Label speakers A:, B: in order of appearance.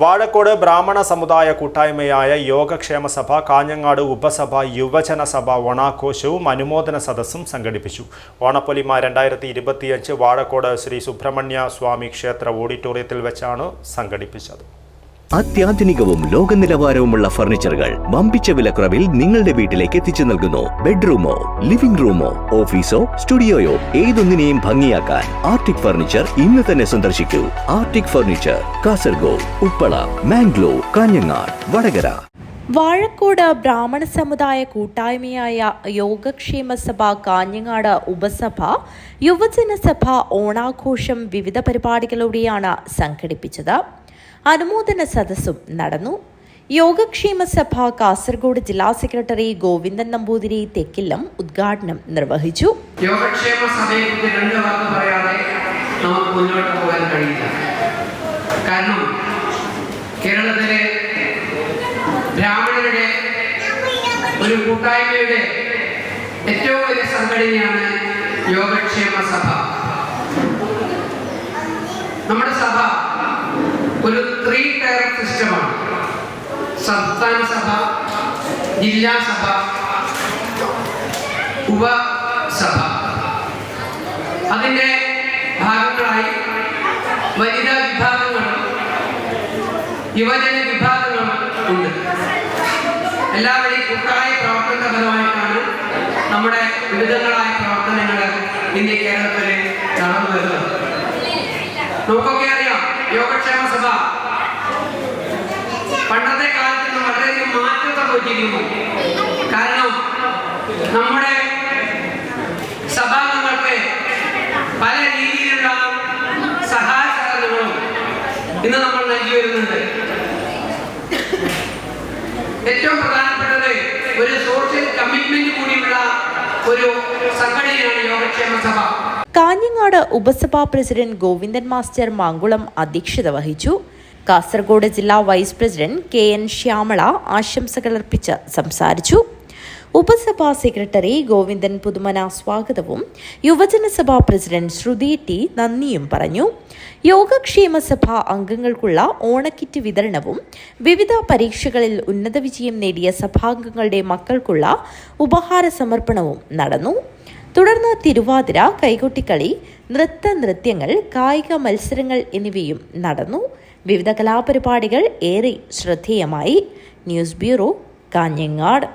A: വാഴക്കോട് ബ്രാഹ്മണ സമുദായ കൂട്ടായ്മയായ യോഗക്ഷേമ സഭ കാഞ്ഞങ്ങാട് ഉപസഭ യുവജന സഭ ഓണാഘോഷവും അനുമോദന സദസ്സും സംഘടിപ്പിച്ചു. ഓണപ്പൊലിമ രണ്ടായിരത്തി ഇരുപത്തിയഞ്ച് വാഴക്കോട് ശ്രീ സുബ്രഹ്മണ്യ സ്വാമി ക്ഷേത്ര ഓഡിറ്റോറിയത്തിൽ വെച്ചാണ് സംഘടിപ്പിച്ചത്.
B: അത്യാധുനികവും ലോക നിലവാരവുമുള്ള ഫർണിച്ചറുകൾ വമ്പിച്ച വിലക്കുറവിൽ നിങ്ങളുടെ വീട്ടിലേക്ക് എത്തിച്ചു നൽകുന്നു. ബെഡ്റൂമോ ലിവിംഗ് റൂമോ ഓഫീസോ സ്റ്റുഡിയോയോ ഏതൊന്നിനെയും ഭംഗിയാക്കാൻ ആർട്ടിക് ഫർണിച്ചർ ഇന്ന് തന്നെ സന്ദർശിക്കൂ. Arctic furniture Kasaragod Uppala Mangalore Kanhangad Vadakara.
C: Vazhakkode ബ്രാഹ്മണ സമുദായ കൂട്ടായ്മയായ യോഗക്ഷേമ സഭ കാഞ്ഞങ്ങാട് ഉപസഭ യുവജന സഭ ഓണാഘോഷം വിവിധ പരിപാടികളോടെയാണ് സംഘടിപ്പിച്ചത്. അനുമോദന സദസ്സും നടന്നു. യോഗക്ഷേമ സഭ കാസർഗോഡ് ജില്ലാ സെക്രട്ടറി ഗോവിന്ദൻ നമ്പൂതിരി തെക്കില്ലം ഉദ്ഘാടനം നിർവഹിച്ചു.
D: യോഗക്ഷേമ സഭയെക്കുറിച്ച് രണ്ട് വാക്ക് പറയാതെ നമുക്ക് മുന്നോട്ട് പോകാൻ കഴിയില്ല. കാരണം കേരളത്തിലെ ബ്രാഹ്മണരുടെ ഒരു കൂട്ടായ്മയുടെ ഏറ്റവും വലിയ സംഘടനയാണ് യോഗക്ഷേമ സഭ. നമ്മുടെ സഭ ഒരു ത്രീ ടയർ സിസ്റ്റമാണ് സംസ്ഥാന സഭ ജില്ലാ സഭ ഉപസഭ. അതിന്റെ ഭാഗങ്ങളായി വനിതാ വിഭാഗങ്ങളും യുവജന വിഭാഗങ്ങളും ഉണ്ട്. എല്ലാവരെയും കൂട്ടായ പ്രവർത്തനപരമായിട്ടാണ് നമ്മുടെ വിവിധങ്ങളായ പ്രവർത്തനങ്ങൾ ഇന്ത്യ കേരളത്തിൽ നടന്നു വരുന്നത്. സഭ പണ്ടത്തെ കാലത്ത് നിന്ന് വളരെയധികം മാറ്റം സംഭവിച്ചിരിക്കുന്നു. കാരണം നമ്മുടെ സഭാംഗങ്ങൾക്ക് പല രീതിയിലുള്ള സഹായ സഹകരണങ്ങളും ഇന്ന് നമ്മൾ നൽകി വരുന്നുണ്ട് ഏറ്റവും പ്രധാനപ്പെട്ടത് ഒരു സോഷ്യൽ കമ്മിറ്റ്മെന്റ് കൂടിയുള്ള ഒരു സംഘടനയാണ് യോഗക്ഷേമ സഭ.
C: കാഞ്ഞങ്ങാട് ഉപസഭാ പ്രസിഡന്റ് ഗോവിന്ദൻ മാസ്റ്റർ മാങ്കുളം അധ്യക്ഷത വഹിച്ചു. കാസർഗോഡ് ജില്ലാ vice president K N Shyamala ആശംസകൾ അർപ്പിച്ച് സംസാരിച്ചു. ഉപസഭാ സെക്രട്ടറി ഗോവിന്ദൻ പുതുമന സ്വാഗതവും യുവജനസഭാ പ്രസിഡന്റ് ശ്രുതി ടി നന്ദിയും പറഞ്ഞു. യോഗക്ഷേമ സഭ അംഗങ്ങൾക്കുള്ള ഓണക്കിറ്റ് വിതരണവും വിവിധ പരീക്ഷകളിൽ ഉന്നത വിജയം നേടിയ സഭാംഗങ്ങളുടെ മക്കൾക്കുള്ള ഉപഹാര സമർപ്പണവും നടന്നു. തുടർന്ന് തിരുവാതിര കൈകൊട്ടിക്കളി നൃത്ത നൃത്യങ്ങൾ കായിക മത്സരങ്ങൾ എന്നിവയും നടന്നു. വിവിധ കലാപരിപാടികൾ ഏറെ ശ്രദ്ധേയമായി. News bureau Kanhangad.